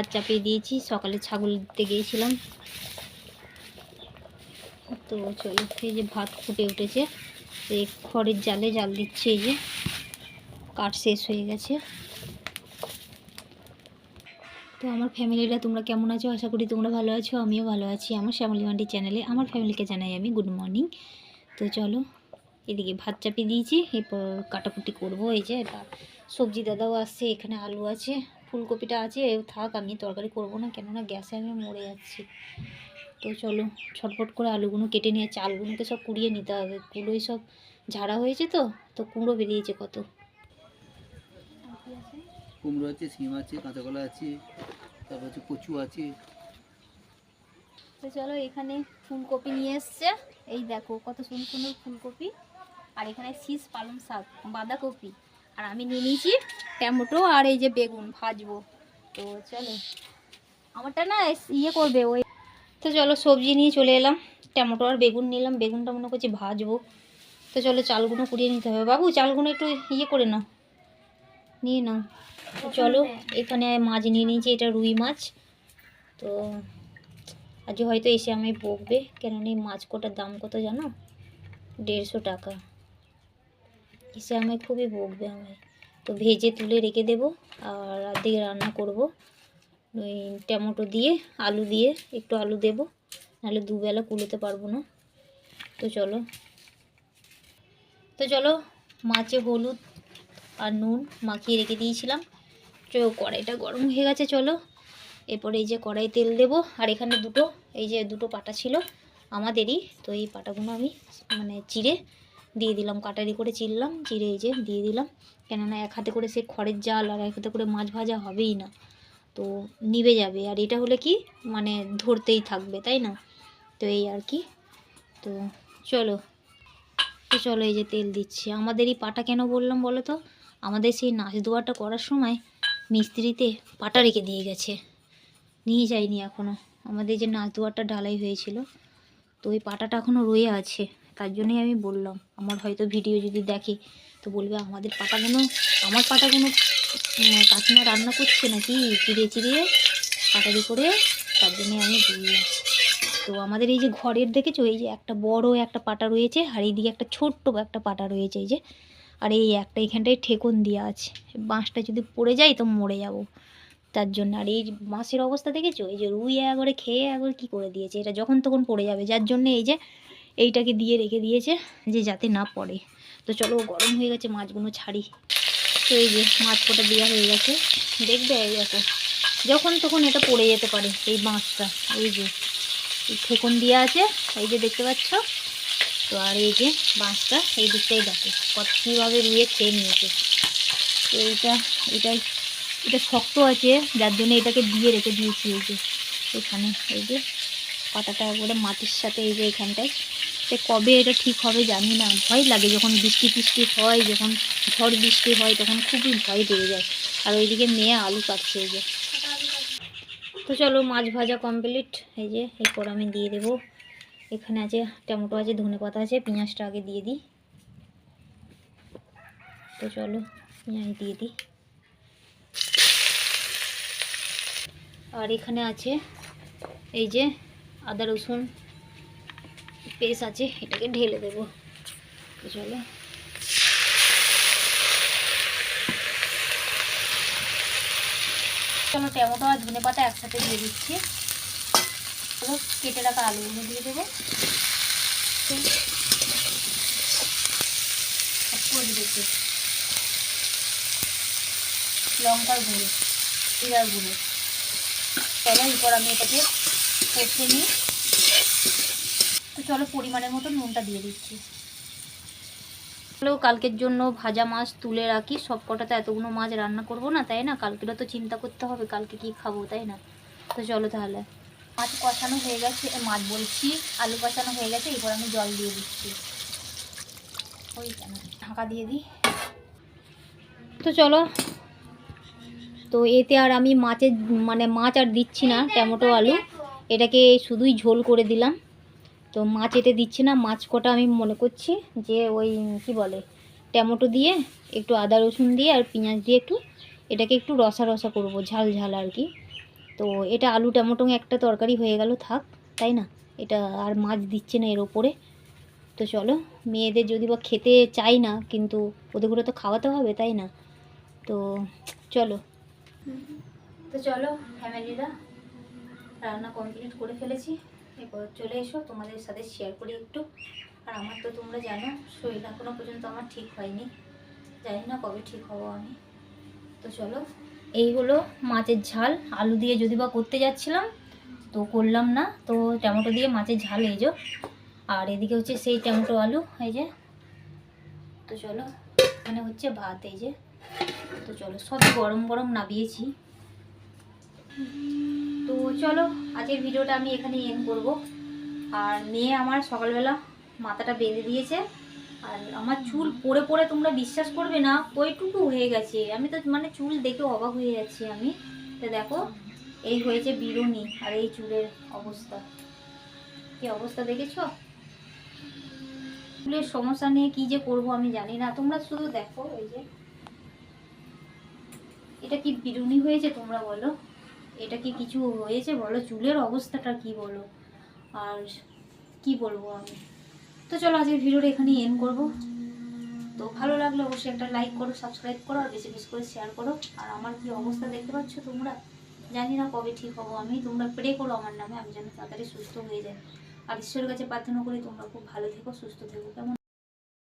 ভাত চাপিয়ে দিয়েছি, সকালে ছাগল দিতে গিয়েছিলাম। তো চলো, এই যে ভাত ফুটে উঠেছে এই খড়ের জালে, জাল দিচ্ছে এই যে কাঠ শেষ হয়ে গেছে। তো আমার ফ্যামিলিরা তোমরা কেমন আছো? আশা করি তোমরা ভালো আছো, আমিও ভালো আছি। আমার শ্যামলি মান্ডি চ্যানেলে, আমার ফ্যামিলিকে জানাই আমি গুড মর্নিং তো চলো, এদিকে ভাত চাপিয়ে দিয়েছি, এরপর কাটাকুটি করব, এই যে এটা সবজি দাদাও আসছে, এখানে আলু আছে। ফুলকপিটা আছে থাক আমি তরকারি করব না কেননা গ্যাসে আমি মরে যাচ্ছি। তো চলো ছটফট করে আলুগুলো কেটে নিয়ে চালগুলোকে সব কুড়িয়ে নিতে হবে। কুলোই সব ঝাড়া হয়েছে তো তো কুমড়ো বেরিয়েছে কত। কুমড়ো আছে সিম আছে কাঁচা কলা আছে তারপর হচ্ছে কচু আছে। তো চলো এখানে ফুলকপি নিয়ে এসছে। এই দেখো কত সুন্দর সুন্দর ফুলকপি। আর এখানে শীষ পালং শাক বাঁধাকপি। আর আমি নিয়ে নিয়েছি টমেটো আর এই যে বেগুন ভাজবো। তো চলো, আমারটা না ইয়ে করবে ওই তো চলো সবজি নিয়ে চলে এলাম, টমেটো আর বেগুন নিলাম, বেগুনটা মনে করছি ভাজবো। তো চলো চালগুলো কুড়িয়ে নিতে হবে। বাবু, চালগুলো একটু ইয়ে করে নাও, নিয়ে নাও। তো চলো, এখানে মাছ নিয়ে নিয়েছি, এটা রুই মাছ। তো আজ হয়তো এসে আমায় বকবে, কেননা এই মাছ কোটার দাম কত জানো? দেড়শো টাকা। এসে আমায় খুবই বকবে আমায়। তো ভেজে তুলে রেখে দেবো আর রাত রান্না করব। ওই টমেটো দিয়ে, আলু দিয়ে একটু আলু দেবো। নাহলে দুবেলা কুলোতে পারব না। তো চলো। তো চলো, মাছে হলুদ আর নুন মাখিয়ে রেখে দিয়েছিলাম। তো কড়াইটা গরম হয়ে গেছে, চলো। এরপরে এই যে কড়াই তেল দেবো। আর এখানে দুটো, এই যে দুটো পাটা ছিল আমাদেরই। তো এই পাটাগুলো আমি মানে চিড়ে দিয়ে দিলাম, কাটারি করে চিরলাম চিড়ে এই যে দিয়ে দিলাম। কেননা এক হাতে করে সে খড়ের জাল আর এক হাতে করে মাছ ভাজা হবেই না। তো নিভে যাবে। আর এটা হলে কি? মানে ধরতেই থাকবে, তাই না? তো এই আর কি। তো চলো তো চলো এই যে তেল দিচ্ছি। আমাদের এই পাটা কেন বললাম বলো তো? আমাদের সেই নাচ দোয়াটা করার সময় মিস্ত্রিতে পাটা রেখে দিয়ে গেছে। নিয়ে যাইনি এখনও আমাদের যে নাচ দুয়ারটা ঢালাই হয়েছিল, তো ওই পাটাটা এখনও রয়ে আছে। তার জন্যই আমি বললাম, আমার হয়তো ভিডিও যদি দেখে, তো বলবে আমাদের পাটাগুলো আমার পাটাগুলো কাকিমা রান্না করছে নাকি? চিড়ে চিড়িয়ে কাটারি করে তার জন্যে আমি বললাম। তো আমাদের এই যে ঘরের দেখেছ, এই যে একটা বড় একটা পাটা রয়েছে, আর এইদিকে একটা ছোট্ট একটা পাটা রয়েছে, এই যে। আর এই একটা এখানটায় ঠেকন দেওয়া আছে। বাঁশটা যদি পড়ে যায় তো মরে যাব। তার জন্য আর এই মাছের অবস্থা দেখেছ? এই যে রুই একবারে খেয়ে একবার কী করে দিয়েছে? এটা যখন তখন পড়ে যাবে। যার জন্য এই যে এইটাকে দিয়ে রেখে দিয়েছে যে যাতে না পড়ে। তো চলো, গরম হয়ে গেছে, মাছগুলো ছাড়ি। তো এই যে মাছ কটা দেওয়া হয়ে গেছে, দেখবে এই দেখো, যখন তখন এটা পড়ে যেতে পারে এই বাঁশটা এই যে ঠেকন দেওয়া আছে, এই যে দেখতে পাচ্ছ? তো আর এই যে বাঁশটা এই দিকটাই দেখো, কত কীভাবে রুয়ে খেয়ে নিয়েছে। তো এইটা, এটাই, এটা শক্ত আছে, যার জন্য এটাকে দিয়ে রেখে দিয়েছি এই যে, এখানে, এই যে, পাতাটা একবারে মাটির সাথে এই যে এখানটায় সে কবে এটা ঠিক হবে জানি না। ভয় লাগে যখন বৃষ্টি টিষ্টি হয়, যখন ঝড় বৃষ্টি হয়, তখন খুবই ভয় লেগে যায়। আর ওইদিকে মেয়ে আলু কাটছে এই যে। তো চলো মাছ ভাজা কমপ্লিট এই যে, এরপর আমি দিয়ে দেবো। এখানে আছে টমেটো আছে, ধনে পাতা আছে, পেঁয়াজটা আগে দিয়ে দিই। তো চলো, পেঁয়াজ দিয়ে দিই। আর এখানে আছে এই যে আদা রসুন পেস্ট আছে, এটাকে ঢেলে দেবো। চলো। চলো টমেটো আর ধনে পাতা একসাথে দিয়ে দিচ্ছি। চলো, কেটে রাখা আলুগুলো দিয়ে দেবো। লঙ্কার গুঁড়ো, জিরার গুঁড়ো। চলো, এরপর আমি এটাকে কষে নিই। চলো পরিমাণের মতো নুনটা দিয়ে দিচ্ছি। চলো কালকের জন্য ভাজা মাছ তুলে রাখি। সব কটা তো এতগুলো মাছ রান্না করব না তাই না? কালকেরও তো চিন্তা করতে হবে কালকে কি খাব তাই না? তো চলো তাহলে। মাছ কষানো হয়ে গেছে মাছ বলছি আলু কষানো হয়ে গেছে এরপর আমি জল দিয়ে দিচ্ছি। ওই কেন? ঢাকা দিয়ে দিই। তো চলো। তো এতে আর আমি মাছের মানে মাছ আর দিচ্ছি না টমেটো আলু। এটাকে শুধুই ঝোল করে দিলাম। তো মাছ এতে দিচ্ছি না, মাছ কটা আমি মনে করছি যে ওই কি বলে, টমেটো দিয়ে, একটু আদা রসুন দিয়ে আর পেঁয়াজ দিয়ে একটু, এটাকে একটু রসা রসা করব, ঝাল ঝাল আর কি। তো এটা আলু টমেটো একটা তরকারি হয়ে গেল, থাক, তাই না? এটা আর মাছ দিচ্ছে না এর ওপরে। তো চলো, মেয়েদের যদি বা খেতে চাই না, কিন্তু ওদের তো খাওয়াতে হবে, তাই না? তো চলো। তো চলো, ফ্যামিলিরা, রান্না কমপ্লিট করে ফেলেছি। এরপর চলে এসো, তোমাদের সাথে শেয়ার করি একটু। আর আমার তো তোমরা জানো, শরীর এখনও পর্যন্ত আমার ঠিক হয়নি। জানি না কবে ঠিক হব আমি। তো চলো, এই হলো মাছের ঝাল। আলু দিয়ে যদি বা করতে যাচ্ছিলাম, তো করলাম না। তো টমেটো দিয়ে মাছের ঝাল, এই আর এদিকে হচ্ছে সেই টমেটো আলু, এই যে। তো চলো, এখানে হচ্ছে ভাত, এই যে। তো চলো সব গরম গরম নাবিয়েছি। তো চলো, আজকের ভিডিওটা আমি এখানে এন্ড করব। আর মেয়ে আমার সকালবেলা মাথাটা বেঁধে দিয়েছে, আর আমার চুল পড়ে পড়ে তোমরা বিশ্বাস করবে না কইটুকু হয়ে গেছে। আমি তো মানে চুল দেখে অবাক হয়ে যাচ্ছি আমি। তো দেখো, এই হয়েছে বিরুনি আর এই চুলের অবস্থা। কি অবস্থা দেখেছ? চুলের সমস্যা নিয়ে কি যে করব আমি জানি না। তোমরা শুধু দেখো, এই যে। এটা কি বিরুনি হয়েছে তোমরা বলো। এটা কি কিছু হয়েছে বলো? চুলের অবস্থাটা কি বলো? আর কি বলব আমি? তো চলো আজকের ভিডিওটা এখানেই এন্ড করব। তো ভালো লাগলে অবশ্যই একটা লাইক করো সাবস্ক্রাইব করো, আর বেশি বেশি করে শেয়ার করো। আর আমার কি অবস্থা দেখতে পাচ্ছ তোমরা? জানি না কবে ঠিক হব আমি। তোমরা প্রে করো আমার নামে, আমি যেন তাড়াতাড়ি সুস্থ হয়ে যাই। আর ঈশ্বরের কাছে প্রার্থনা করি তোমরা খুব ভালো থেকো, সুস্থ থেকো। কেমন